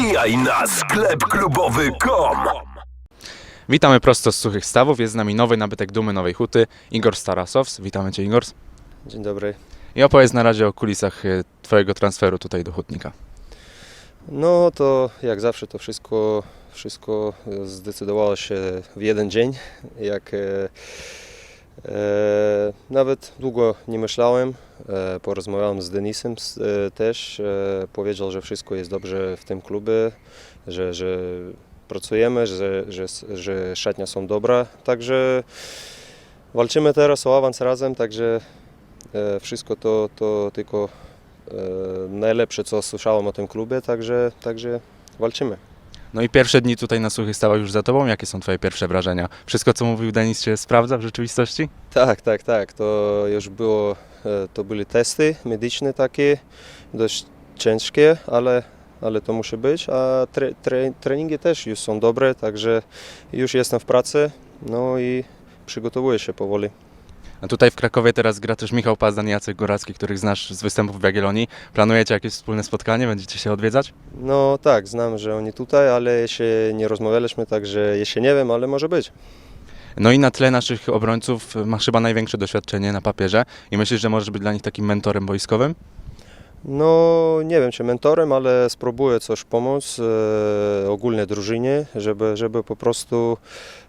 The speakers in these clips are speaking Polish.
Wbijaj na sklep klubowy.com. Witamy prosto z Suchych Stawów. Jest z nami nowy nabytek Dumy Nowej Huty, Igor Starasows. Witamy Cię Igor. Dzień dobry. I opowiedz na razie o kulisach e, Twojego transferu tutaj do Hutnika. No to jak zawsze to wszystko, wszystko zdecydowało się w jeden dzień. Jak e, e, nawet długo nie myślałem, e, porozmawiałem z Denisem e, też. E, powiedział, że wszystko jest dobrze w tym klubie, że, że pracujemy, że, że, że szatnia są dobra. Także walczymy teraz o awans razem, także wszystko to, to tylko najlepsze, co słyszałem o tym klubie, także, także walczymy. No i pierwsze dni tutaj na Suchych Stawach już za Tobą. Jakie są Twoje pierwsze wrażenia? Wszystko, co mówił Denis, się sprawdza w rzeczywistości? Tak, tak, tak. To już było, e, to były testy medyczne takie, dość ciężkie, ale, ale to musi być, a tre, tre, treningi też już są dobre, także już jestem w pracy, no i przygotowuję się powoli. A tutaj w Krakowie teraz gra też Michał Pazdan i Jacek Goracki, których znasz z występów w Jagiellonii. Planujecie jakieś wspólne spotkanie? Będziecie się odwiedzać? No tak, znam, że oni tutaj, ale jeszcze nie rozmawialiśmy, także jeszcze nie wiem, ale może być. No i na tle naszych obrońców masz chyba największe doświadczenie na papierze i myślisz, że możesz być dla nich takim mentorem boiskowym? No, nie wiem czy mentorem, ale spróbuję coś pomóc e, ogólnie drużynie, żeby, żeby po prostu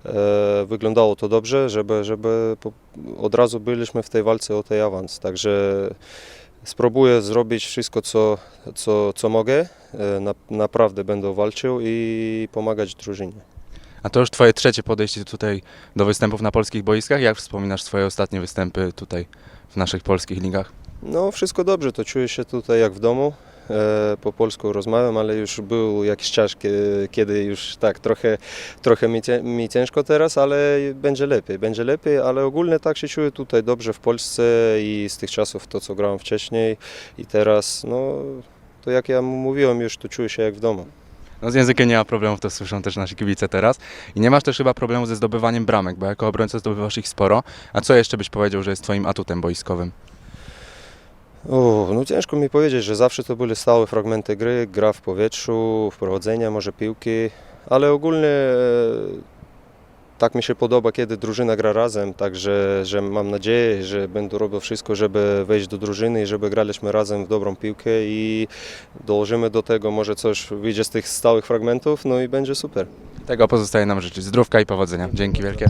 e, wyglądało to dobrze, żeby, żeby po, od razu byliśmy w tej walce o tej awans. Także spróbuję zrobić wszystko, co, co, co mogę. E, na, naprawdę będę walczył i pomagać drużynie. A to już Twoje trzecie podejście tutaj do występów na polskich boiskach. Jak wspominasz swoje ostatnie występy tutaj w naszych polskich ligach? No, wszystko dobrze, to czuję się tutaj jak w domu. E, po polsku rozmawiam, ale już był jakiś czas, kie- kiedy już tak trochę, trochę mi ciężko teraz, ale będzie lepiej, będzie lepiej, ale ogólnie tak się czuję tutaj dobrze w Polsce i z tych czasów to, co grałem wcześniej i teraz, no, to jak ja mówiłem już, to czuję się jak w domu. No z językiem nie ma problemów, to słyszą też nasi kibice teraz. I nie masz też chyba problemu ze zdobywaniem bramek, bo jako obrońca zdobywasz ich sporo. A co jeszcze byś powiedział, że jest Twoim atutem boiskowym? No ciężko mi powiedzieć, że zawsze to były stałe fragmenty gry, gra w powietrzu, wprowadzenia może piłki, ale ogólnie e, tak mi się podoba, kiedy drużyna gra razem, także że mam nadzieję, że będę robił wszystko, żeby wejść do drużyny i żeby graliśmy razem w dobrą piłkę i dołożymy do tego, może coś wyjdzie z tych stałych fragmentów, no i będzie super. Tego pozostaje nam życzyć. Zdrówka i powodzenia. Dzięki wielkie.